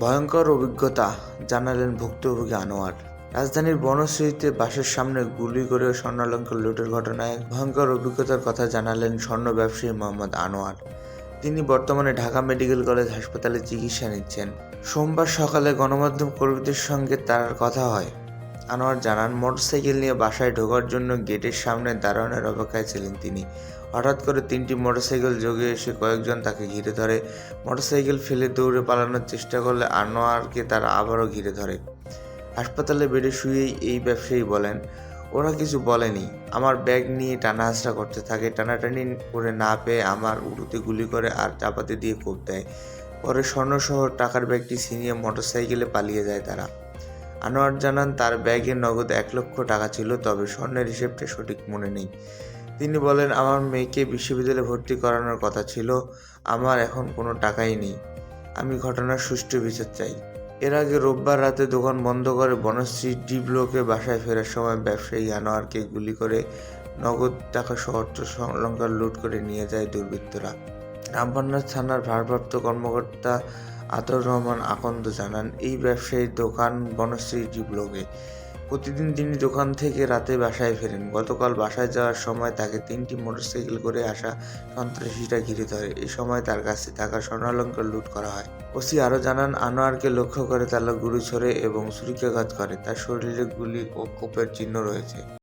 ভয়ঙ্কর অভিজ্ঞতা জানালেন ভুক্তভোগী আনোয়ার। রাজধানীর বনশ্রীতে বাসের সামনে গুলি করে স্বর্ণালঙ্কার লুটের ঘটনায় ভয়ঙ্কর অভিজ্ঞতার কথা জানালেন স্বর্ণ ব্যবসায়ী মোহাম্মদ আনোয়ার। তিনি বর্তমানে ঢাকা মেডিকেল কলেজ হাসপাতালে চিকিৎসা নিচ্ছেন। সোমবার সকালে গণমাধ্যম কর্মীদের সঙ্গে তার কথা হয়। আনোয়ার জানান, মোটরসাইকেল নিয়ে বাসায় ঢোকার জন্য গেটের সামনে দাঁড়ানোর অপেক্ষায় ছিলেন তিনি। হঠাৎ করে তিনটি মোটরসাইকেল যোগে এসে কয়েকজন তাকে ঘিরে ধরে। মোটরসাইকেল ফেলে দৌড়ে পালানোর চেষ্টা করলে আনোয়ারকে তারা আবারও ঘিরে ধরে। হাসপাতালে বেডে শুয়েই এই ব্যবসায়ী বলেন, ওরা কিছু বলেনি। আমার ব্যাগ নিয়ে টানা হাসরা করতে থাকে। টানাটানি করে না পেয়ে আমার উড়ুতে গুলি করে আর চাপাতে দিয়ে কোপ দেয়। পরে স্বর্ণসহ টাকার ব্যাগটি ছিনিয়ে মোটরসাইকেলে পালিয়ে যায় তারা। আনোয়ার জানান, তার ব্যাগে নগদ এক লক্ষ টাকা ছিল, তবে স্বর্ণের হিসেবটা সঠিক মনে নেই। তিনি বলেন, আমার মেয়েকে বিশ্ববিদ্যালয়ে ভর্তি করানোর কথা ছিল, আমার এখন কোনো টাকাই নেই। আমি ঘটনার সুষ্ঠু বিচার চাই। এর আগে রোববার রাতে দোকান বন্ধ করে বনশ্রী ডি ব্লকে বাসায় ফেরার সময় ব্যবসায়ী আনোয়ারকে গুলি করে নগদ টাকা সহ অলঙ্কার লুট করে নিয়ে যায় দুর্বৃত্তরা। রামপান্নার থানার ভারপ্রাপ্ত কর্মকর্তা আতর রহমান আকন্দ জানান, এই ব্যবসায়ীর দোকান বনশ্রী ডি ব্লকে। প্রতিদিন তিনি দোকান থেকে রাতে বাসায় ফেরেন। গতকাল বাসায় যাওয়ার সময় তাকে তিনটি মোটরসাইকেল করে আসা সন্ত্রাসীরা ঘিরে ধরে। এই সময় তার কাছে থাকা স্বর্ণালঙ্কার লুট করা হয়। ওসি আরও জানান, আনোয়ারকে লক্ষ্য করে তারা গুলি ছোড়ে এবং ছুরিকাঘাত করে। তার শরীরে গুলি ও কোপের চিহ্ন রয়েছে।